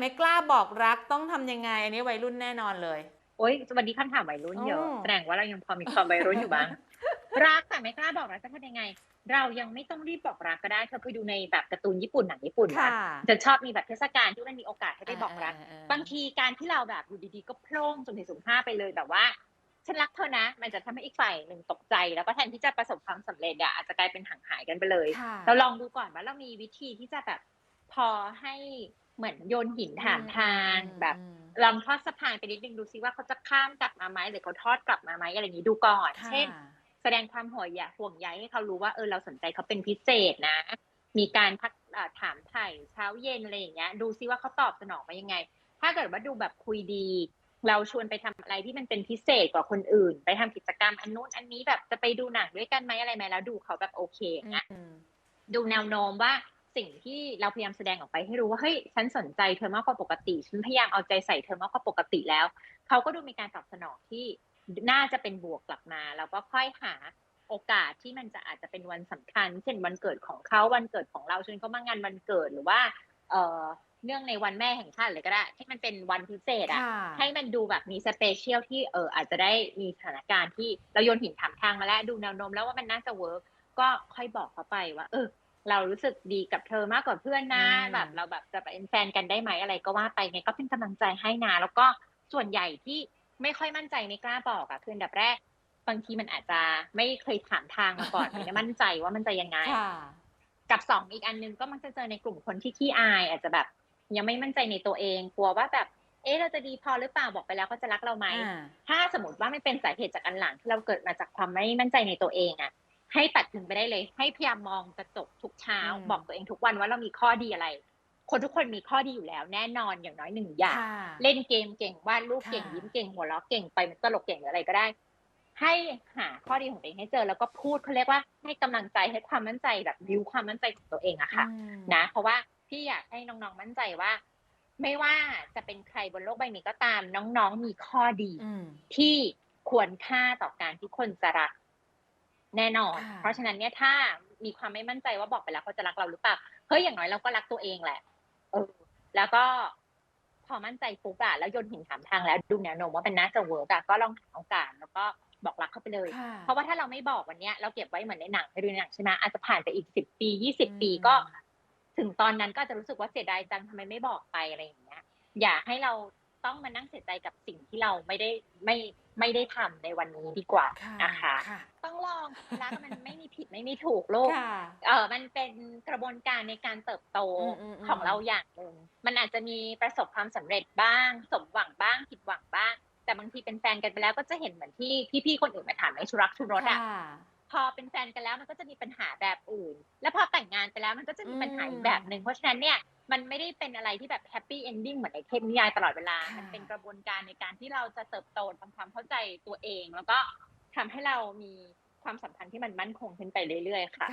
ไม่กล้าบอกรักต้องทำยังไง อันนี้วัยรุ่นแน่นอนเลย โอ๊ยวันนี้คำถามวัยรุ่นเยอะอืมแสดงว่าเรายังพอมีความวัยรุ่นอยู่บ้าง รักแต่ไม่กล้าบอกรักจะทำยังไง เรายังไม่ต้องรีบบอกรักก็ได้เธอไปดูในแบบการ์ตูนญี่ปุ่นหนังญี่ปุ่นค่ะนะจะชอบมีแบบเทศกาลที่มันมีโอกาสให้ได้บอกรักเออบางทีการที่เราแบบอยู่ดีๆก็โพล่งสมเหตุสมภาพไปเลยแบบว่าฉันรักเธอนะ มันจะทำให้อีกฝ่ายหนึ่งตกใจ แล้วก็แทนที่จะประสบความสำเร็จอะอาจจะกลายเป็นห่างหายกันไปเลยค่ะเราลองดูก่อนว่าเรามีวิธีที่จะแบบพอให้ เหมือนโยนหินถามทางอืมแบบอืมลองทอดสะพานไปนิดนึงดูซิว่าเขาจะข้ามกลับมาไหมหรือเขาทอดกลับมาไหมอะไรอย่างนี้ดูก่อนค่ะเช่น แสดงความห่วงใยห่วงใยให้เขารู้ว่าเออเราสนใจเขาเป็นพิเศษนะ มีการทักอ่าถามไถ่เช้าเย็นอะไรอย่างเงี้ย ดูซิว่าเขาตอบสนองมายังไง ถ้าเกิดว่าดูแบบคุยดี เราชวนไปทำอะไรที่มันเป็นพิเศษกว่าคนอื่น ไปทำกิจกรรมอันนู้นอันนี้แบบจะไปดูหนังด้วยกันไหมอะไรไหมแล้วดูเขาแบบโอเคอย่างเงี้ยอืมดูแนวโน้มว่า สิ่งที่เราพยายามแสดงออกไปให้รู้ว่าเฮ้ยฉันสนใจเธอมากกว่าปกติฉันพยายามเอาใจใส่เธอมากกว่าปกติแล้วเขาก็ดูมีการตอบสนองที่น่าจะเป็นบวกกลับมา แล้วก็ค่อยหาโอกาสที่มันจะอาจจะเป็นวันสำคัญ เช่นวันเกิดของเขาวันเกิดของเราชวนเขามางานวันเกิดหรือว่า เอ่อเนื่องในวันแม่แห่งชาติเลยก็ได้ให้มันเป็นวันพิเศษอะค่ะให้มันดูแบบมีสเปเชียลที่เอออาจจะได้มีสถานการณ์ที่เราโยนหินถามทางมาแล้วดูแนวโน้มแล้วว่ามันน่าจะเวิร์กก็ค่อยบอกเขาไปว่า เออ เรารู้สึกดีกับเธอมากกว่าเพื่อนนะอืมแบบเราแบบจะเป็นแฟนกันได้ไหมอะไรก็ว่าไปไงก็เป็นกำลังใจให้นะแล้วก็ส่วนใหญ่ที่ไม่ค่อยมั่นใจไม่กล้าบอกอะคืออันดับแรก บางทีมันอาจจะไม่เคยถามทางมาก่อนไม่ได้มั่นใจว่ามันจะยังไงค่ะกับสองอีกอันนึงก็มักจะเจอในกลุ่มคนที่ขี้อาย อาจจะแบบ ยังไม่มั่นใจในตัวเองกลัวว่าแบบเอ๊ะเราจะดีพอหรือเปล่าบอกไปแล้วเขาจะรักเราไหมอ่าถ้าสมมติว่าไม่เป็นสาเหตุจากอันหลังที่เราเกิดมาจากความไม่มั่นใจในตัวเองอะ ให้ตัดถึงไปได้เลย ให้พยายามมองกระจกทุกเช้าอืมบอกตัวเองทุกวันว่าเรามีข้อดีอะไร คนทุกคนมีข้อดีอยู่แล้ว แน่นอนอย่างน้อยหนึ่งอย่างค่ะเล่นเกมเก่งวาดรูปค่ะเก่งยิ้มเก่งหัวเราะเก่งไปตลกเก่งหรืออะไรก็ได้ ให้หาข้อดีของตัวเองให้เจอแล้วก็พูดเขาเรียกว่าให้กำลังใจให้ความมั่นใจแบบบิวความมั่นใจของตัวเองอะค่ะอืมนะ เพราะว่าพี่อยากให้น้องๆมั่นใจว่าไม่ว่าจะเป็นใครบนโลกใบนี้ก็ตาม น้องๆมีข้อดีอืมที่ควรค่าต่อการที่คนจะรัก แน่นอนค่ะเพราะฉะนั้นเนี่ยถ้ามีความไม่มั่นใจว่าบอกไปแล้วเขาจะรักเราหรือเปล่าเฮ้ยอย่างน้อยเราก็รักตัวเองแหละ เออ แล้วก็พอมั่นใจปุ๊บอะแล้วโยนหินถามทางแล้วดูแนวโน้มว่าเป็นน่าจะเวิร์กอะก็ลองหาโอกาสแล้วก็บอกรักเขาไปเลยค่ะเพราะว่าถ้าเราไม่บอกวันเนี้ย เราเก็บไว้เหมือนในหนังไปดูในหนังใช่ไหมอาจจะผ่านไปอีกสิบปียี่สิบอืมปีก็ ถึงตอนนั้นก็อาจจะรู้สึกว่าเสียดายจังทำไมไม่บอกไปอะไรอย่างเงี้ย อย่าให้เรา ต้องมานั่งเสียใจกับสิ่งที่เราไม่ได้ไม่ไม่ได้ทำในวันนี้ดีกว่าค่ะนะคะค่ะต้องลองรักมันไม่มีผิดไม่มีถูกลูกค่ะเออมันเป็นกระบวนการในการเติบโตอืมอืมอืมของเราอย่างหนึ่งมันอาจจะมีประสบความสำเร็จบ้าง สมหวังบ้างผิดหวังบ้าง แต่บางทีเป็นแฟนกันไปแล้วก็จะเห็นเหมือนที่พี่ๆคนอื่นมาถามในชุรักชุรสอะค่ะ พอเป็นแฟนกันแล้วมันก็จะมีปัญหาแบบอื่น แล้วพอแต่งงานไปแล้วมันก็จะมีปัญหาอีกแบบหนึ่งเพราะฉะนั้นเนี่ยมันไม่ได้เป็นอะไรที่แบบแฮปปี้เอนดิ้งเหมือนในเทพนิยายตลอดเวลาค่ะมันเป็นกระบวนการในการที่เราจะเติบโตทำความเข้าใจตัวเอง แล้วก็ทำให้เรามีความสัมพันธ์ที่มันมั่นคงขึ้นไปเรื่อยๆค่ะ